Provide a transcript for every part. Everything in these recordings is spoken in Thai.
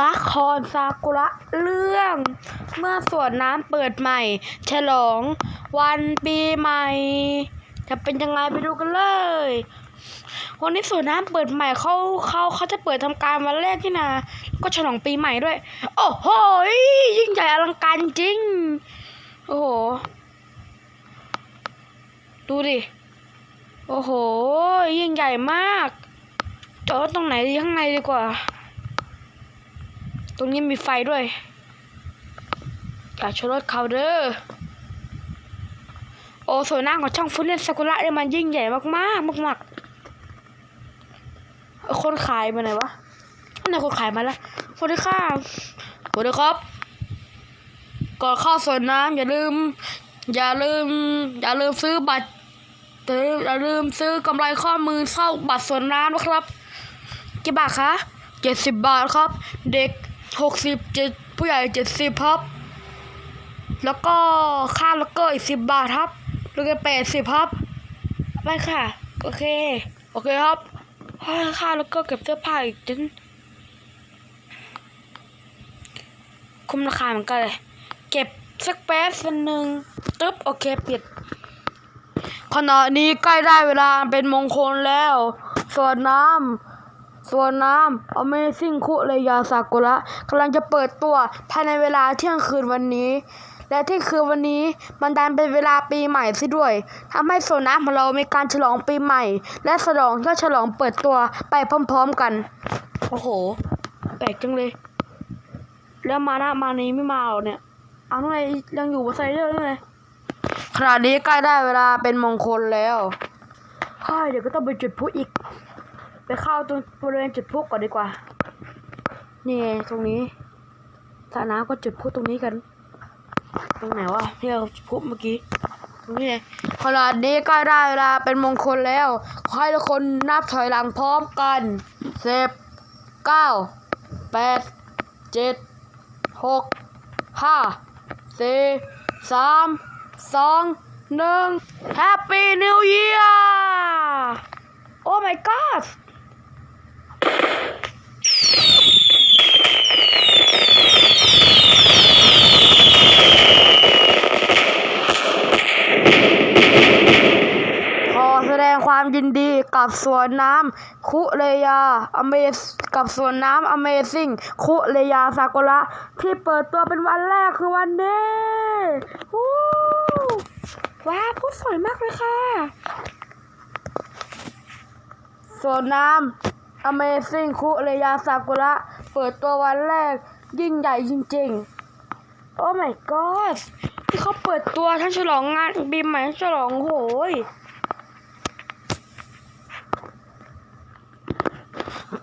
ละครซากุระเรื่อง เมื่อสวนน้ำเปิดใหม่ ฉลองวันปีใหม่ จะเป็นยังไงไปดูกันเลยวันนี้สวนน้ำเปิดใหม่เขาเขาเขาจะเปิดทำการวันแรกที่นะก็ฉลองปีใหม่ด้วย โอ้โหยิ่งใหญ่อลังการจริง โอ้โห ดูดิ โอ้โห ยิ่งใหญ่มากจอดตรงไหนดีข้างในดีกว่า ตรงนี้มีไฟด้วยอยาชนรถเขาเด้อโอ้สวยน้าของช่องฟุตเล่นซากุระเนี่ยมันยิ่งใหญ่มากมากๆมากๆคนขายมาไหนวะอันไหนคนขายมาแล้วสวัสดีค่ะสวัสดีครับ ก่อนเข้าสวนน้ำอย่าลืม อย่าลืม อย่าลืมซื้อบัตรอย่าลืมซื้อกำไรข้อมือเข้าบัตรสวนน้ำนะครับกี่บาทคะเจ็ดสิบบาทครับ เด็ก หกสิบเจ็ดผู้ใหญ่เจ็ดสิบครับ แล้วก็ค่าล็อกเกอร์อีกสิบบาทครับรวมกันแปดสิบครับไปค่ะ โอเค โอเคครับค่าค่าล็อกเกอร์เก็บเสื้อผ้าอีกจนคุ้มราคาเหมือนกันเลย เก็บสักแป๊บสักหนึ่งตึ๊บโอเคปิดขณะนี้ใกล้ได้เวลาเป็นมงคลแล้ว สวนน้ำ ส่วนน้ำ Amazing คุเรยาซากุระกำลังจะเปิดตัวภายในเวลาเที่ยงคืนวันนี้ และเที่ยงคืนวันนี้มันดันเป็นเวลาปีใหม่ซะด้วยทำให้ส่วนน้ำของเรามีการฉลองปีใหม่ และฉลองก็ฉลองเปิดตัวไปพร้อมๆกัน โอ้โห แปลกจังเลย แล้วมานะมานี้ไม่มาเหรอเนี่ยเอาทำไมยังอยู่บนไซเดอร์ด้วยไงขณะนี้ใกล้ได้เวลาเป็นมงคลแล้วเฮ้ยเดี๋ยวก็ต้องไปจุดพลุอีก ไปเข้าตรงบริเวณจุดพลุก่อนดีกว่า นี่ตรงนี้สระน้ำก็จุดพลุตรงนี้กัน ตรงไหนวะที่เราจุดพลุเมื่อกี้ตรงนี้ไงขนาดนี้ใกล้ได้เวลาเป็นมงคลแล้วขอให้ทุกคนนับถอยหลังพร้อมกันสิบเก้าแปดเจ็ดหกห้าสี่สามสองหนึ่ง Happy New Year Oh my god ความยินดีกับสวนน้ำคุเรยาอเมซกับสวนน้ำ Amazing คุเรยาซากุระที่เปิดตัวเป็นวันแรกคือวันนี้วู้ว้าวพูดสวยมากเลยค่ะสวนน้ำ Amazing คุเรยาซากุระ เปิดตัววันแรกยิ่งใหญ่จริงๆ โอ้ my god ที่เขาเปิดตัวทั้งฉลองงานปีใหม่ฉลองโหย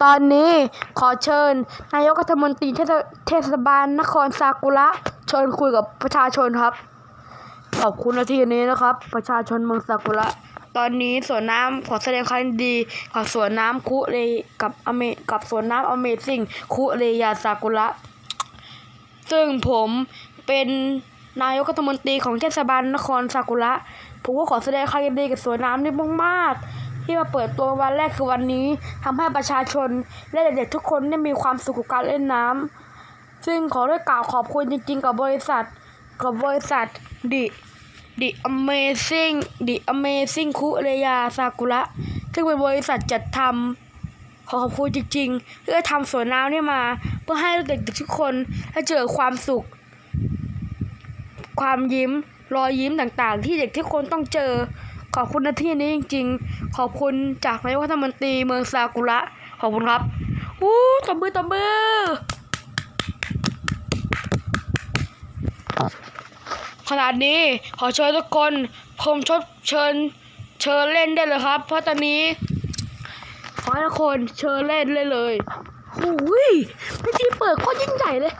ตอนนี้ขอเชิญ นายกรัฐมนตรีเทศเทศบาลนครซากุระ เชิญคุยกับประชาชนครับ ขอบคุณนาทีนี้นะครับ ประชาชนเมืองซากุระ ตอนนี้สวนน้ำขอแสดงความยินดีกับสวนน้ำคุเรกับอเมกับสวนน้ำอเมซิ่งคุเรยาซากุระ ซึ่งผมเป็นนายกรัฐมนตรีของเทศบาลนครซากุระ ผมก็ขอแสดงความยินดีกับสวนน้ำนี้มากๆที่มาเปิดตัววันแรกคือวันนี้ทำให้ประชาชนและเด็กๆทุกคนได้มีความสุขกับการเล่นน้ำซึ่งขอได้กล่าวขอบคุณจริงๆกับบริษัทกับบริษัทดิ The Amazing The Amazing คุเรยาซากุระซึ่งเป็นบริษัทจัดทำขอขอบคุณจริงๆที่ได้ทำสวนน้ำนี่มา เพื่อให้เด็กๆทุกคนได้เจอความสุข ความยิ้มรอยยิ้มต่างๆ ที่เด็กทุกคนต้องเจอ ขอบคุณในที่นี้จริง ๆ ขอบคุณจากนายกรัฐมนตรีเมืองซากุระขอบคุณครับอู้ตบมือตบมือ ขนาดนี้ขอเชิญทุกคนผมชดเชิญเชิญเล่นได้เลยครับ เพราะตอนนี้ ขอให้ทุกคนเชิญเล่นเลยเลยโอ้ยพิธีเปิดโคตรยิ่งใหญ่เลย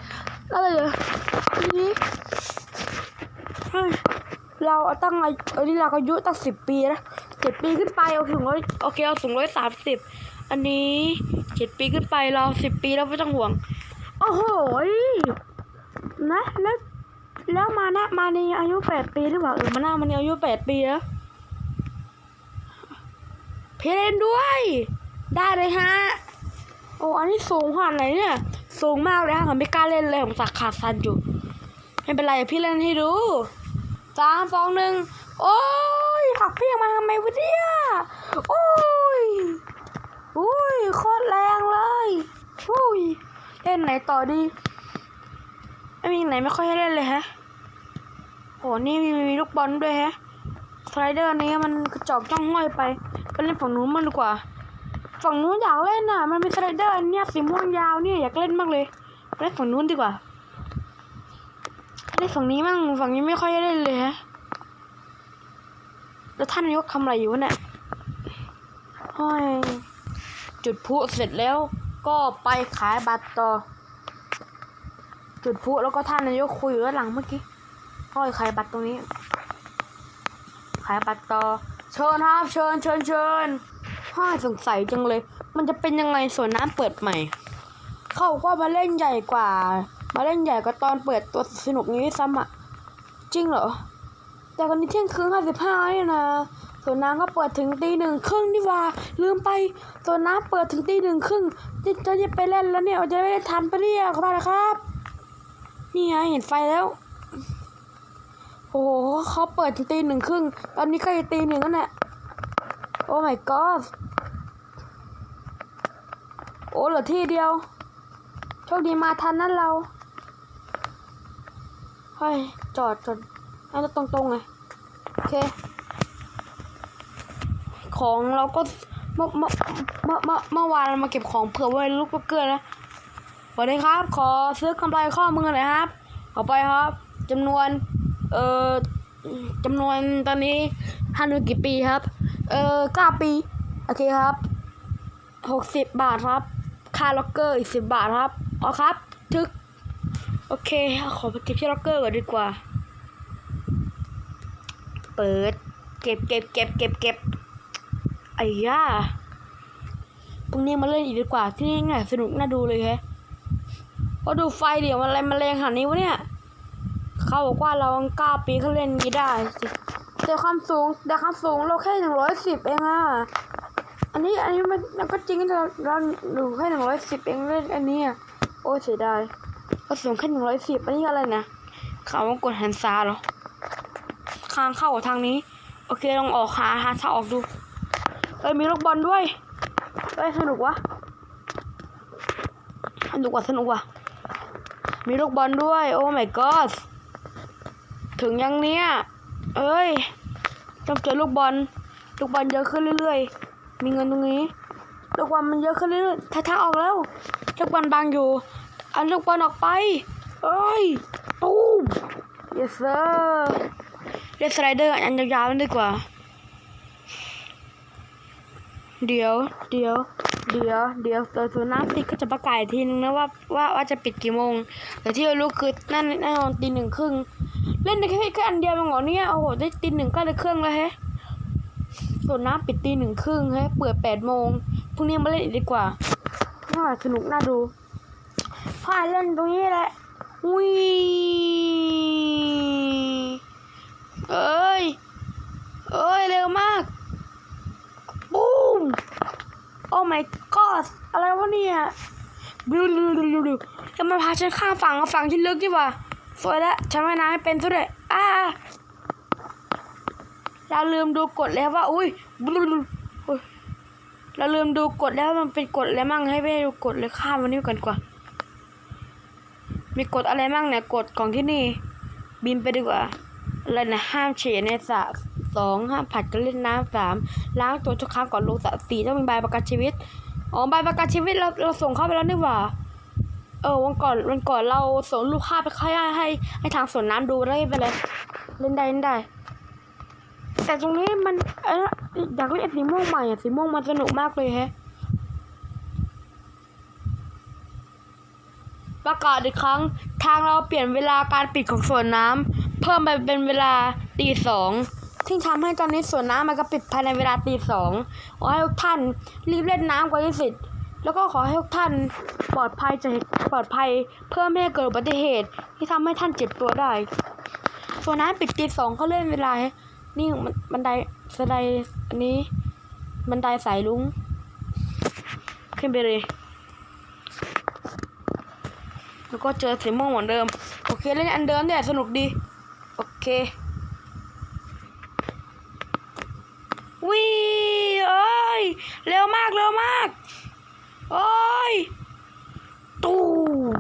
อะไรเหรอทีนี้เฮ้ยเราตั้งอันนี้เราอายุตั้งสิบปีนะเจ็ดปีขึ้นไปเอาถึงร้อยโอเคเอาถึงร้อยสามสิบอันนี้เจ็ดปีขึ้นไปเราสิบปีแล้วไม่ต้องห่วง โอ้โหนะแล้ว แล้วมานะมานีอายุแปดปีหรือเปล่าเออมานะมานีอายุแปดปีแล้วเพลนด้วย ได้เลยฮะ โอ้อันนี้สูงขนาดไหนเนี่ย สูงมากเลยค่ะผมไม่กล้าเล่นเลยผมสักขาดสันอยู่ ไม่เป็นไรพี่เล่นให้ดูสามสองหนึ่งโอ้ยขับพี่มาทำไมวะเนี่ยโอ้ยอุ้ยโคตรแรงเลยอุ้ยเล่นไหนต่อดี ไม่มีไหนไม่ค่อยให้เล่นเลยฮะ โหนี่มีมีลูกบอลด้วยฮะสไลเดอร์นี้มันกระจอกจ้องห้อยไปไปเล่นฝั่งนู้นมันดีกว่า ฝั่งนู้นอยากเล่นน่ะ มันมีสไลเดอร์เนี่ยสีม่วงยาวเนี่ยอยากเล่นมากเลยเล่นฝั่งนู้นดีกว่าเล่นฝั่งนี้มั่งฝั่งนี้ไม่ค่อยได้เล่นเลยฮะแล้วท่านนายกทำอะไรอยู่เนี่ยห้อยจุดพุเสร็จแล้วก็ไปขายบัตรต่อ จุดพุแล้วก็ท่านนายกคุยอยู่ด้านหลังเมื่อกี้ ห้อยขายบัตรตรงนี้ ขายบัตรต่อ เชิญครับ เชิญเชิญเชิญห้อยสงสัยจังเลย มันจะเป็นยังไงสวนน้ำเปิดใหม่ เขากว่ามาเล่นใหญ่กว่า มาเล่นใหญ่กว่าตอนเปิดตัวสนุกนี้ซ้ำอะ จริงเหรอ แต่วันนี้เที่ยงคืนห้าสิบห้าเนี่ยนะสวนน้ำก็เปิดถึงตีหนึ่งครึ่งนี่ว่า ลืมไปสวนน้ำเปิดถึงตีหนึ่งครึ่งจะจะจะไปเล่นแล้วเนี่ยจะไม่ได้ทันไปเรียกขอโทษนะครับ นี่ไงเห็นไฟแล้ว โอ้โหเขาเปิดตีหนึ่งครึ่ง ตอนนี้ใกล้ตีหนึ่งแล้วเนี่ยโอ้ my god โอ้เหลือที่เดียว โชคดีมาทันนั่นเรา เฮ้ย จอดจอดให้เราตรงๆไงโอเค ของเราก็เมื่อเมื่อเมื่อเมื่อเมื่อวานเรามาเก็บของเผื่อไว้ลูกก็เกลือนะสวัสดีครับ ขอซื้อกำไรข้อมือหน่อยครับ ขอไปครับจำนวน เอ่อจำนวนตอนนี้ท่านุกี่ปีครับ เอ่อเก้าปี โอเคครับหกสิบบาทครับ ค่าล็อกเกอร์อีกสิบบาทครับ เอาครับ ทึก โอเค ขอไปเก็บที่ล็อกเกอร์ก่อนดีกว่า เปิด เก็บเก็บเก็บเก็บเก็บไอ้ย่าพรุ่งนี้มาเล่นอีกดีกว่าที่นี่ไงสนุกน่าดูเลยแฮะพอดูไฟเดี๋ยวมันอะไรมันแรงขนาดนี้วะเนี่ย เขาบอกว่าเราเก้าปีเขาเล่นนี้ได้สิแต่ความสูงแต่ความสูงเราแค่หนึ่งร้อยสิบเองอะอันนี้อันนี้มันมันก็จริงเราเราอยู่แค่หนึ่งร้อยสิบเองเล่นอันนี้อะโอ้เสียดายเราสูงแค่หนึ่งร้อยสิบอันนี้อะไรนะเขาวงกดหันซ้ายเหรอทางเข้าทางนี้ โอเคลองออกหาหาทางออกดูเอ้ยมีลูกบอลด้วยเอ้ยสนุกวะสนุกว่ะสนุกว่ะมีลูกบอลด้วย โอ้ my god ถึงยังเนี้ยเอ้ยต้องเจอลูกบอล ลูกบอลเยอะขึ้นเรื่อยๆ มีเงินตรงนี้ ลูกบอลมันเยอะขึ้นเรื่อยๆท้าออกแล้ว ลูกบอลบางอยู่ อันลูกบอลออกไป เอ้ยตูม yes sir เล่นสไลเดอร์อันยาวๆนั่นดีกว่า เดี๋ยว เดี๋ยว เดี๋ยว เดี๋ยวเดี๋ยวตัวน้ำปิดก็จะประกาศอีกทีนึงนะว่าว่าว่าจะปิดกี่โมงแต่ที่เรารู้คือนั่นแน่นอนตีหนึ่งครึ่ง เล่นได้แค่แค่อันเดียวมังเหรอเนี่ยโอ้โหได้ตีหนึ่งก็เลยเครื่องแล้วแฮะส่วนน้ำปิดตีหนึ่งครึ่งแฮะเปิดแปดโมงพรุ่งนี้มาเล่นอีกดีกว่าน่าสนุกน่าดูพ่อเล่นตรงนี้แหละอุ้ยเอ้ยเอ้ยเร็วมากบูมโอ้ my god อะไรวะเนี่ยดูดูดูดูดูจะมาพาฉันข้ามฝั่งฝั่งที่ลึกดีกว่า สวยแล้วฉันว่ายน้ำไม่เป็นซะด้วยอ่าเราลืมดูกฎแล้วว่า อุ้ยบลูเราลืมดูกฎแล้วมันเป็นกฎอะไรมั่งให้ไปดูกฎเลยข้ามวันนี้ก่อนกว่า มีกฎอะไรมั่งเนี่ยกฎของที่นี่ บินไปดีกว่าอะไรนะห้ามเฉยในสระสองห้ามผัดกันเล่นน้ำสามล้างตัวทุกครั้งก่อนลงสระสี่ต้องมีใบประกันชีวิตอ๋อใบประกันชีวิตเราเราส่งเข้าไปแล้วนี่หว่า เออวันก่อนวันก่อนเราส่งรูปภาพไปให้ให้ให้ทางสวนน้ำดูได้ไปเลยเล่นได้เล่นได้ แต่ตรงนี้มันเอยอยากเล่นสีม่วงใหม่อะสีม่วงมันสนุกมากเลยแฮะประกาศอีกครั้งทางเราเปลี่ยนเวลาการปิดของสวนน้ำเพิ่มไปเป็นเวลาตีสองซึ่งทำให้ตอนนี้สวนน้ำมันก็ปิดภายในเวลาตีสองขอให้ทุกท่านรีบเล่นน้ำกว่าที่สุด แล้วก็ขอให้ทุกท่านปลอดภัยจากปลอดภัยเพื่อไม่ให้เกิดอุบัติเหตุ ที่ทำให้ท่านเจ็บตัวได้ส่วนน้ำปิดตีสองเขาเล่นเวลา นี่มันบันไดสไลด์อันนี้บันไดสายลุงขึ้นไปเลยแล้วก็เจอสีม่วงเหมือนเดิม โอเคเล่นอันเดิมเนี่ยสนุกดี โอเควิเอ้ยเร็วมากเร็วมาก โอ้ย ตูม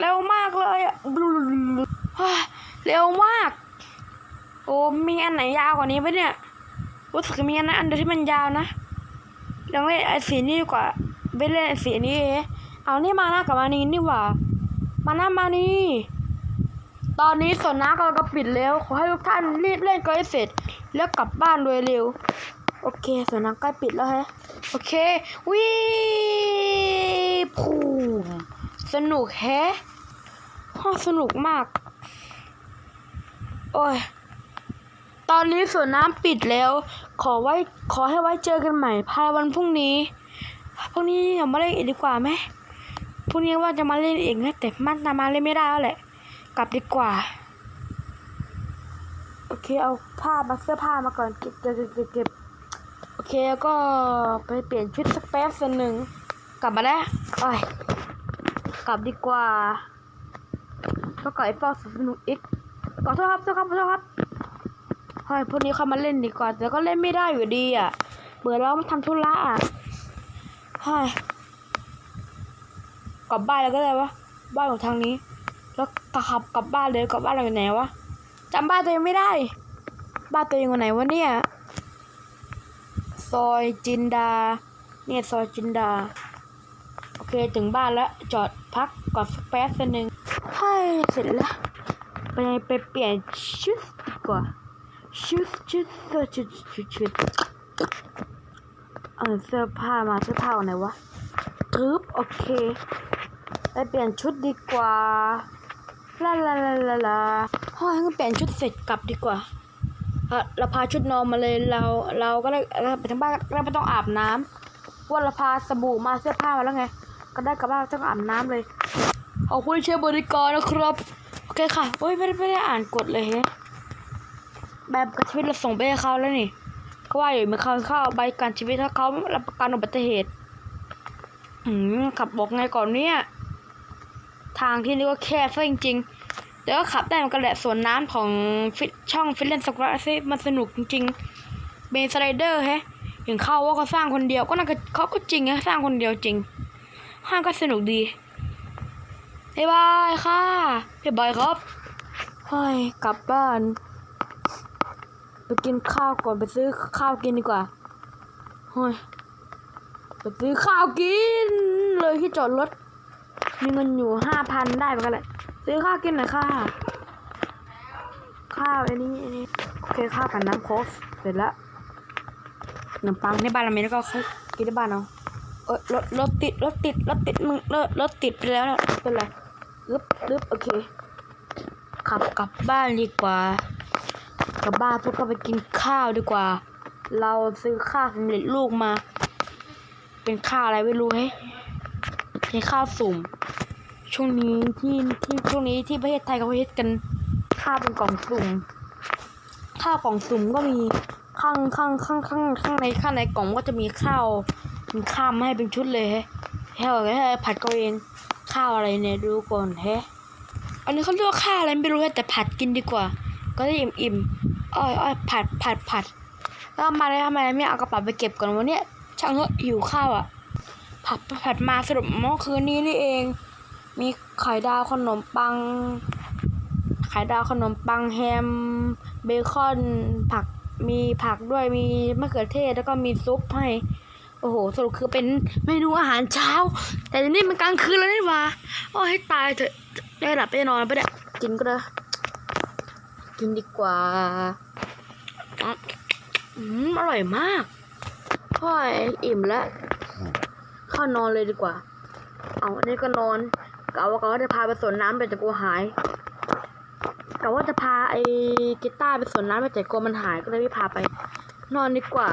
เร็วมากเลยอะบลูเฮ้ยเร็วมาก โอ้มีอันไหนยาวกว่านี้ไหมเนี่ยรู้สึกมีอันนั้นอันเดียวที่มันยาวนะลองเล่นไอ้สีนี้ดีกว่าไม่เล่นไอ้สีนี้เอเอานี่มาหน้ากับมานี้นี่หว่า มาหน้ามานีตอนนี้สวนน้ำกำลังปิดแล้ว ขอให้ทุกท่านรีบเล่นก็ให้เสร็จ แล้วกลับบ้านโดยเร็ว โอเคสวนน้ำใกล้ปิดแล้วแฮะโอเควิพูมสนุกแฮะห้องสนุกมาก โอ้ย ตอนนี้สวนน้ำปิดแล้ว ขอไว้ขอให้ไว้เจอกันใหม่ภายวันพรุ่งนี้พรุ่งนี้อย่ามาเล่นอีกดีกว่าไหมพรุ่งนี้ว่าจะมาเล่นอีกนะแต่มันจะมาเล่นไม่ได้แล้วแหละ กลับดีกว่า โอเคเอาผ้ามาเสื้อผ้ามาก่อนเก็บเก็บเก็บเก็บ โอเคแล้วก็ไปเปลี่ยนชุดสักแป๊บสักหนึ่งกลับมาแล้วโอ้ยกลับดีกว่าก็ก่อยฟอกสนุกอีกขอโทษครับขอโทษครับขอโทษครับเฮ้ยพวกนี้เข้ามาเล่นดีกว่าแต่ก็เล่นไม่ได้อยู่ดีอะเบื่อแล้วมาทำธุระอะเฮ้ยกลับบ้านแล้วก็ได้วะบ้านของทางนี้ แล้วขับกลับบ้านเลยกลับบ้านเราอยู่ไหนวะจำบ้านตัวเองไม่ได้ บ้านตัวเองอยู่ไหนวะเนี่ย ซอยจินดา เนี่ยซอยจินดา โอเคถึงบ้านแล้ว จอดพักก่อนสักแป๊บหนึ่งให้เสร็จแล้ว ไปไปเปลี่ยนชุดดีกว่าชุดชุดเสื้อชุดชุดชุดเออเสื้อผ้ามาเสื้อผ้าเอาไหนวะทึบโอเค ไปเปลี่ยนชุดดีกว่าลาลาลาลาลาพ่อให้เปลี่ยนชุดเสร็จกลับดีกว่า เอเราพาชุดนอนมาเลยเรา เราก็เลยไปทั้งบ้านเราไม่ต้องอาบน้ำว่าเราพาสบู่มาเสื้อผ้ามาแล้วไง ก็ได้กลับบ้านไม่ต้องอาบน้ำเลยขอบคุณเชฟบริการนะครับโอเคค่ะโอ้ยไม่ได้ไม่ได้อ่านกฎเลยเฮ้แบบกระชีวิตเราส่งไปให้เขาแล้วนี่ก็ว่าอยู่มีเขาเข้าใบการชีวิตถ้าเขารับประกันอุบัติเหตุอืมขับบอกไงก่อนเนี่ยทางที่นี่ก็แคบซะจริงๆ แต่ก็ขับได้มันก็แหละสวนน้ำของฟิตช่องฟิตเลนสควอตซิมันสนุกจริงๆเบนสไลเดอร์แฮะอย่างเข้าว่าเขาสร้างคนเดียวก็น่าจะเขาก็จริงนะสร้างคนเดียวจริง ห้างก็สนุกดีบ๊ายบายค่ะบ๊ายบายครับเฮ้ยกลับบ้านไปกินข้าวก่อนไปซื้อข้าวกินดีกว่าเฮ้ยไปซื้อข้าวกิน เลยที่จอดรถมีเงินอยู่ห้าพันได้เหมือนกันแหละ ซื้อข้าวกินหน่อยค่ะ ข้าวอันนี้อันนี้โอเคข้าวกับน้ำโค้กเสร็จแล้วขนมปังในบ้านเรามีแล้วก็กินที่บ้านเอาเออรถรถติดรถติดรถติดมึงรถรถติดไปแล้วนะเป็นไรลึบลึบโอเค ขับกลับบ้านดีกว่ากลับบ้านพวกก็ไปกินข้าวดีกว่า เราซื้อข้าวสำเร็จรูปมา เป็นข้าวอะไรไม่รู้เฮ้ยเป็นข้าวสุ่ม ช่วงนี้ที่ที่ช่วงนี้ที่ประเทศไทยเขาฮิตกันข้าวเป็นกล่องสุ่มข้าวกล่องสุ่มก็มีข้างข้างข้างข้างข้างในข้างในกล่องก็จะมีข้าวมีข้าวมาให้เป็นชุดเลยฮะแฮะแฮะผัดก็เองข้าวอะไรเนี่ยดูก่อนแฮะอันนี้เขาเรียกข้าวอะไรไม่รู้แฮะแต่ผัดกินดีกว่า ก็ได้อิ่มอิ่มอ้อยอ้อยผัดผัดผัดแล้วเอามาเลยทำไมไม่เอากระเป๋าไปเก็บก่อนวันเนี้ยช่างเถอะหิวข้าวอะผัดผัดมาสรุปเมื่อคืนนี้นี่เอง มีไข่ดาวขนมปัง ไข่ดาวขนมปังแฮม เบคอนผักมีผักด้วยมีมะเขือเทศแล้วก็มีซุปให้ โอ้โห สรุปคือเป็นเมนูอาหารเช้า แต่นี้มันกลางคืนแล้วนี่ว่าโอ้ให้ตายเถอะได้หลับได้นอนไปได้กินก็ได้กินดีกว่าอืมอร่อยมากพ่อยอิ่มแล้วเข้านอนเลยดีกว่า เอาอันนี้ก็นอน กะว่ากะว่าจะพาไปสวนน้ำแต่จะกลัวหายกะว่าจะพาไอ้กีตาร์ไปสวนน้ำแต่กลัวมันหายก็เลยไม่พาไป นอนดีกว่า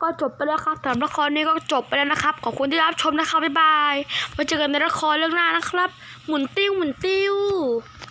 ก็จบไปแล้วครับสำหรับละครนี้ก็จบไปแล้วนะครับ ขอบคุณที่รับชมนะครับบ๊ายบายไว้เจอกันในละครเรื่องหน้านะครับ หมุนติ้วหมุนติ้ว